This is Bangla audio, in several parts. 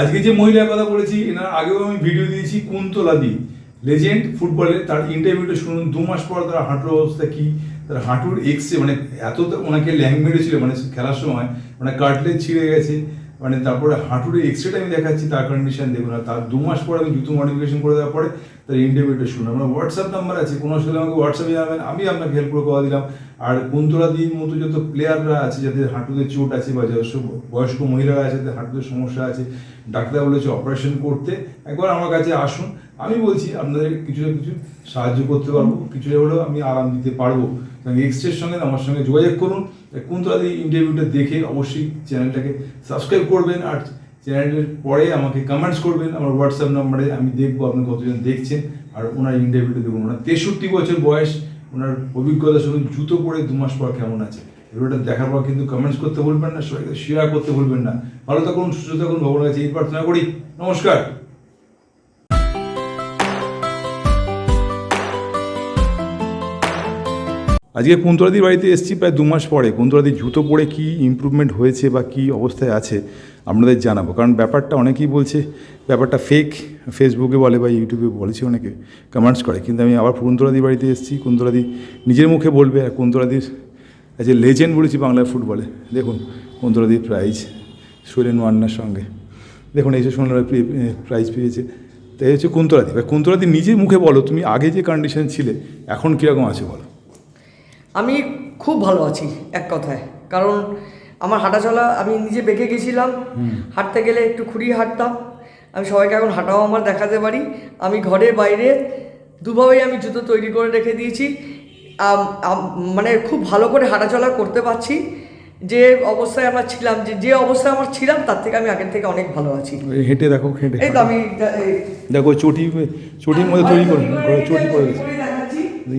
আজকে যে মহিলার কথা বলেছি, এনার আগেও আমি ভিডিও দিয়েছি, কুন্তলা দি। লেজেন্ড ফুটবলে তার ইন্টারভিউটা শুনুন, দু মাস পর তার হাঁটুর অবস্থা কি? তার হাঁটুর এক্সে মানে এত ওনাকে ল্যাং মেরেছিল মানে খেলার সময় মানে কাটলেজ ছিঁড়ে গেছে মানে তারপরে হাঁটুর এক্সরেটা আমি দেখাচ্ছি, তার কন্ডিশন দেখুন। আর তার দু মাস পর আমি জুতো মডিফিকেশন করে দেওয়ার পরে তার ইন্টারভিউটা শুনুন। আমার হোয়াটসঅ্যাপ নাম্বার আছে, কোনো অসুবিধা আমাকে হোয়াটসঅ্যাপে জানাবেন, আমি আপনাকে হেল্প করে কথা দিলাম। আর কুন্তলা দির মতো যত প্লেয়াররা আছে, যাদের হাঁটুতে চোট আছে বা যাদের বয়স্ক মহিলারা আছে, যাদের হাঁটুতে সমস্যা আছে ডাক্তার বলেছে অপারেশন করতে। একবার আমার কাছে আসুন, আমি বলছি আপনাদের কিছু না কিছু সাহায্য করতে পারব, কিছুটা হলেও আমি আরাম দিতে পারব। এক্সরের সঙ্গে আমার সঙ্গে যোগাযোগ করুন। কুন্তলা দি ইন্টারভিউটা দেখে অবশ্যই চ্যানেলটাকে সাবস্ক্রাইব করবেন আর চ্যানেলের পরে আমাকে কমেন্টস করবেন। আমার হোয়াটসঅ্যাপ নাম্বারে আমি দেখব আপনি কতজন দেখছেন। আর ওনার ইন্টারভিউটা দেখুন। ওনার তেষট্টি বছর বয়স, ওনার অভিজ্ঞতা শুনুন, জুতো পরে দু মাস পর কেমন আছে। ভিডিওটা দেখার পর কিন্তু কমেন্টস করতে ভুলবেন না, সবাইকে শেয়ার করতে ভুলবেন না। ভালো থাকুন, সুস্থ থাকুন, ভগবানের কাছে এই প্রার্থনা করি। নমস্কার। আজকে কুন্তলাদির বাড়িতে এসেছি প্রায় দু মাস পরে। কুন্তলাদির জুতো পরে কি ইমপ্রুভমেন্ট হয়েছে বা কি অবস্থায় আছে আপনাদের জানাব। কারণ ব্যাপারটা অনেকেই বলছে, ব্যাপারটা ফেক ফেসবুকে বলে বা ইউটিউবে বলেছে অনেকে কমেন্টস করে। কিন্তু আমি আবার কুন্তলাদির বাড়িতে এসেছি। কুন্তলাদি নিজের মুখে বলবে আর কুন্তলাদির এ লেজেন্ড বলেছি বাংলার ফুটবলে। দেখুন কুন্তলাদির প্রাইজ সুরেন ওয়ান্নার সঙ্গে। দেখুন এই যে সোনার প্রাইজ পেয়েছে। তো এই হচ্ছে কুন্তলাদি। এবার কুন্তলাদি নিজের মুখে বলো তুমি আগে যে কন্ডিশন ছিলে এখন কীরকম আছে বলো? আমি খুব ভালো আছি এক কথায়। কারণ আমার হাঁটা চলা আমি নিজে বেঁকে গেছিলাম। হাঁটতে গেলে একটু খুঁড়িয়ে হাঁটতাম। আমি সবাইকে এখন হাঁটাও আমার দেখাতে পারি। আমি ঘরে বাইরে দুভাবেই আমি জুতো তৈরি করে রেখে দিয়েছি। মানে খুব ভালো করে হাঁটাচলা করতে পারছি। যে অবস্থায় আমরা ছিলাম যে যে অবস্থায় আমার ছিলাম তার থেকে আমি আগের থেকে অনেক ভালো আছি। হেঁটে দেখো হেঁটে। এই তো আমি দেখো চটি চটির মধ্যে তৈরি করে চটি পড়ে গেছে।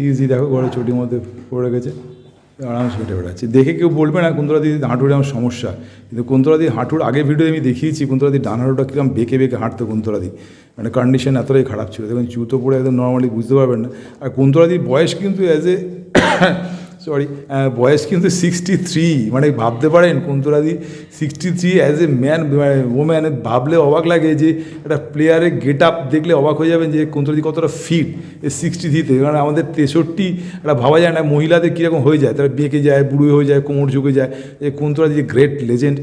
ইজি দেখো ঘরে চটির মধ্যে পড়ে গেছে। আরামসে হেঁটে বেড়াচ্ছে। দেখে কেউ বলবে না কুন্তলা দিদি হাঁটুর আমার সমস্যা। কিন্তু কুন্তলা দিদি হাঁটুর আগে ভিডিও আমি দেখিয়েছি, কুন্তলা দিদি ডান হাঁটুটা কীরকম বেঁকে বেঁকে হাঁটতো কুন্তলা দিদি। মানে কন্ডিশন এতটাই খারাপ ছিল। দেখুন, জুতো পরে একদম নর্মালি বুঝতে পারবেন না। আর কুন্তলা কুন্তলাদির বয়স কিন্তু অ্যাজ এ সরি বয়স কিন্তু সিক্সটি থ্রি মানে ভাবতে পারেন, কুন্তলাদি sixty three as a man মানে ওম্যান ভাবলে অবাক লাগে যে একটা প্লেয়ারের গেট আপ দেখলে অবাক হয়ে যাবেন যে কুন্তলাদি কতটা ফিট সিক্সটি থ্রিতে কারণ আমাদের তেষট্টি, একটা ভাবা যায় না, মহিলাদের কীরকম হয়ে যায়। তারা বেঁকে যায়, বুড়ো হয়ে যায়, কোমর ঝুঁকে যায়। এই কুন্তলাদি যে গ্রেট লেজেন্ড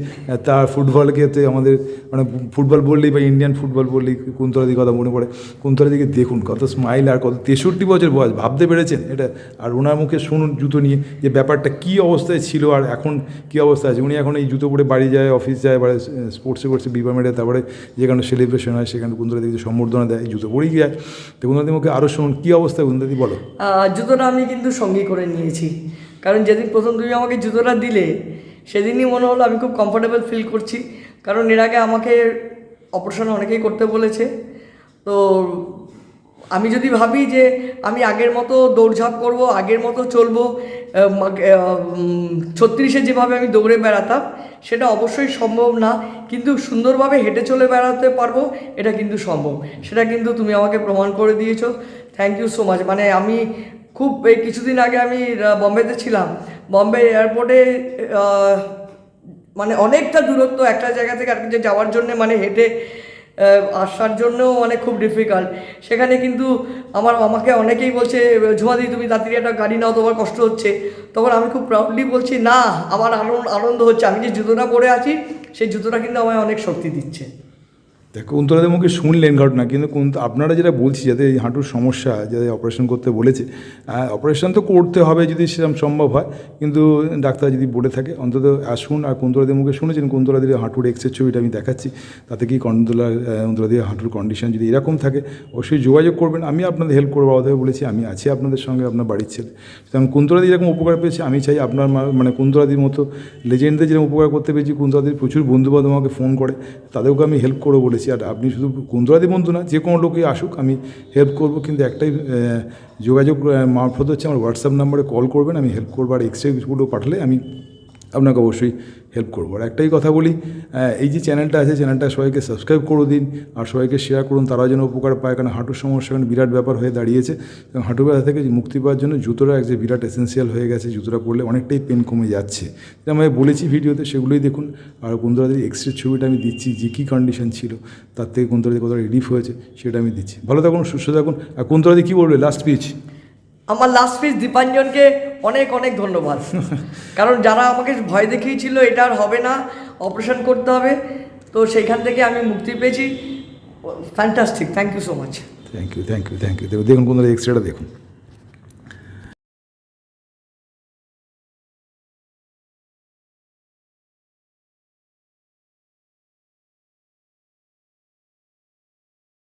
তার ফুটবলকে তো আমাদের মানে ফুটবল বললেই বা ইন্ডিয়ান ফুটবল বললেই কুন্তলাদির কথা মনে পড়ে। কুন্তলাদিকে দেখুন, কত স্মাইল আর কত তেষট্টি বছর বয়স, ভাবতে পেরেছেন? এটা আর ওনার মুখে শুনুন, জুতো নিয়ে যে ব্যাপারটা কী অবস্থায় ছিল আর এখন কী অবস্থা আছে? উনি এখন এই জুতো পরে বাড়ি যায় অফিস যায় বা স্পোর্টসে করছে ডিপার্টমেন্টে তারপরে যেখানে সেলিব্রেশন হয়, সেখানে কুন্তলাদিকে সম্বর্ধনা দেয় জুতো পরেই যায়। তো কুন্তলাদির মুখে আরও শুনুন, কী অবস্থা কুন্তলাদি বলো। জুতোটা আমি কিন্তু সঙ্গী করে নিয়েছি। কারণ যেদিন প্রথম তুমি আমাকে জুতোটা দিলে, সেদিনই মনে হলো আমি খুব কমফোর্টেবল ফিল করছি। কারণ এর আগে আমাকে অপারেশন অনেকেই করতে বলেছে। তো আমি যদি ভাবি যে আমি আগের মতো দৌড়ঝাঁপ করব, আগের মতো চলব ছত্রিশে যেভাবে আমি দৌড়ে বেড়াতাম, সেটা অবশ্যই সম্ভব না। কিন্তু সুন্দরভাবে হেঁটে চলে বেড়াতে পারব, এটা কিন্তু সম্ভব। সেটা কিন্তু তুমি আমাকে প্রমাণ করে দিয়েছ। থ্যাংক ইউ সো মাচ মানে আমি খুব, এই কিছুদিন আগে আমি বম্বেতে ছিলাম। বম্বে এয়ারপোর্টে মানে অনেকটা দূরত্ব একটা জায়গা থেকে আর জায়গায় যাওয়ার জন্য মানে হেঁটে আসার জন্যও মানে খুব ডিফিকাল্ট সেখানে কিন্তু আমার আমাকে অনেকেই বলছে ঝুমাদি তুমি তাড়াতাড়ি একটা গাড়ি নাও, তোমার কষ্ট হচ্ছে। তখন আমি খুব প্রাউডলি বলছি, না, আমার আনন্দ আনন্দ হচ্ছে। আমি যে জুতোটা পরে আছি, সেই জুতোটা কিন্তু আমায় অনেক শক্তি দিচ্ছে। দেখ কুন্তলাদের মুখে শুনলেন ঘটনা, কিন্তু আপনারা যেটা বলছি, যাতে এই হাঁটুর সমস্যা, যাতে অপারেশন করতে বলেছে অপারেশন তো করতে হবে যদি সেরকম সম্ভব হয়, কিন্তু ডাক্তার যদি বলে থাকে, অন্তত আসুন আর কুন্তলাদের মুখে শুনেছেন, কুন্তলাদের হাঁটুর এক্সের ছবিটা আমি দেখাচ্ছি, তাতে কি কুন্তলা কুন্তলাদের হাঁটুর কন্ডিশন যদি এরকম থাকে, অবশ্যই যোগাযোগ করবেন, আমি আপনাদের হেল্প করব অতএব বলেছি, আমি আছি আপনাদের সঙ্গে, আপনার বাড়ির ছেলে। সুতরাং কুন্তলাদি এরকম উপকার পেয়েছে, আমি চাই আপনার মানে কুন্তলাদির মতো লেজেন্ডদের যেরকম উপকার করতে পেরেছি, কুন্তলাদির প্রচুর বন্ধুবান্ধব আমাকে ফোন করে তাদেরকে আমি হেল্প করব বলেছি। আর আপনি শুধু কুন্দরাদি বন্ধু না, যে কোনো লোকই আসুক, আমি হেল্প করব। কিন্তু একটাই যোগাযোগ মারফত হচ্ছে আমার হোয়াটসঅ্যাপ নাম্বারে কল করবেন, আমি হেল্প করব, আর এক্সরেগুলো পাঠালে আমি আপনাকে অবশ্যই হেল্প করব। আর একটাই কথা বলি এই যে চ্যানেলটা আছে চ্যানেলটা সবাইকে সাবস্ক্রাইব করে দিন, আর সবাইকে শেয়ার করুন তারা যেন উপকার পায়। কারণ হাঁটুর সমস্যা এখন বিরাট ব্যাপার হয়ে দাঁড়িয়েছে। এবং হাঁটু ব্যথা থেকে মুক্তি পাওয়ার জন্য জুতোটা এক যে বিরাট এসেন্সিয়াল হয়ে গেছে, জুতোটা পরলে অনেকটাই পেন কমে যাচ্ছে। যেটা আমি বলেছি ভিডিওতে, সেগুলোই দেখুন। আর বন্ধুরা এক্স রে ছবিটা আমি দিচ্ছি, যে কী কন্ডিশন ছিল, তার থেকে কোনতলাদি কতটা রিলিফ হয়েছে, সেটা আমি দিচ্ছি। ভালো থাকুন, সুস্থ থাকুন। আর কোনতলাদি কী বলবে? লাস্ট পিচ আমার লাস্ট পিস দীপাঞ্জনকে অনেক অনেক ধন্যবাদ। কারণ যারা আমাকে ভয় দেখিয়েছিল এটা আর হবে না অপারেশন করতে হবে তো সেইখান থেকে আমি মুক্তি পেয়েছি। Fantastic thank you so much thank you thank you thank you দেখুন কোনো এক্স রেটা দেখুন।